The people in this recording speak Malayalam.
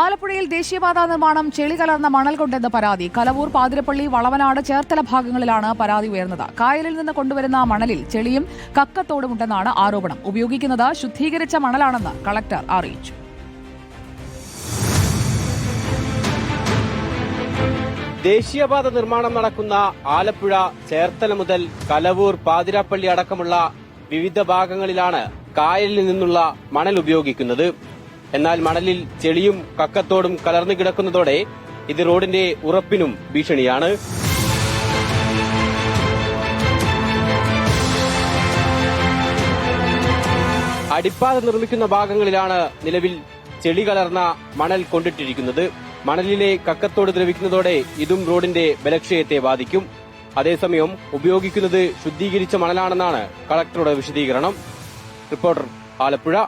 ആലപ്പുഴയിൽ ദേശീയപാതാ നിർമ്മാണം ചെളി കലർന്ന മണൽ കൊണ്ടെന്ന് പരാതി. കലവൂർ പാതിരപ്പള്ളി വളവനാട് ചേർത്തല ഭാഗങ്ങളിലാണ് പരാതി ഉയർന്നത്. കായലിൽ നിന്ന് കൊണ്ടുവരുന്ന മണലിൽ ചെളിയും കക്കത്തോടുമുണ്ടെന്നാണ് ആരോപണം. ഉപയോഗിക്കുന്നത് ശുദ്ധീകരിച്ച മണലാണെന്ന് കളക്ടർ അറിയിച്ചു. ദേശീയപാത നിർമ്മാണം നടക്കുന്ന ആലപ്പുഴ ചേർത്തല മുതൽ കലവൂർ പാതിരാപ്പള്ളി അടക്കമുള്ള വിവിധ ഭാഗങ്ങളിലാണ് കായലിൽ നിന്നുള്ള മണൽ ഉപയോഗിക്കുന്നത്. എന്നാൽ മണലിൽ ചെളിയും കക്കത്തോടും കലർന്നു കിടക്കുന്നതോടെ ഇത് റോഡിന്റെ ഉറപ്പിനും ഭീഷണിയാണ്. അടിപ്പാത നിർമ്മിക്കുന്ന ഭാഗങ്ങളിലാണ് നിലവിൽ ചെളി കലർന്ന മണൽ കൊണ്ടിട്ടിരിക്കുന്നത്. മണലിലെ കക്കത്തോട് ദ്രവിക്കുന്നതോടെ ഇതും റോഡിന്റെ ബലക്ഷയത്തെ ബാധിക്കും. അതേസമയം ഉപയോഗിക്കുന്നത് ശുദ്ധീകരിച്ച മണലാണെന്നാണ് കളക്ടറുടെ വിശദീകരണം. റിപ്പോർട്ടർ ആലപ്പുഴ.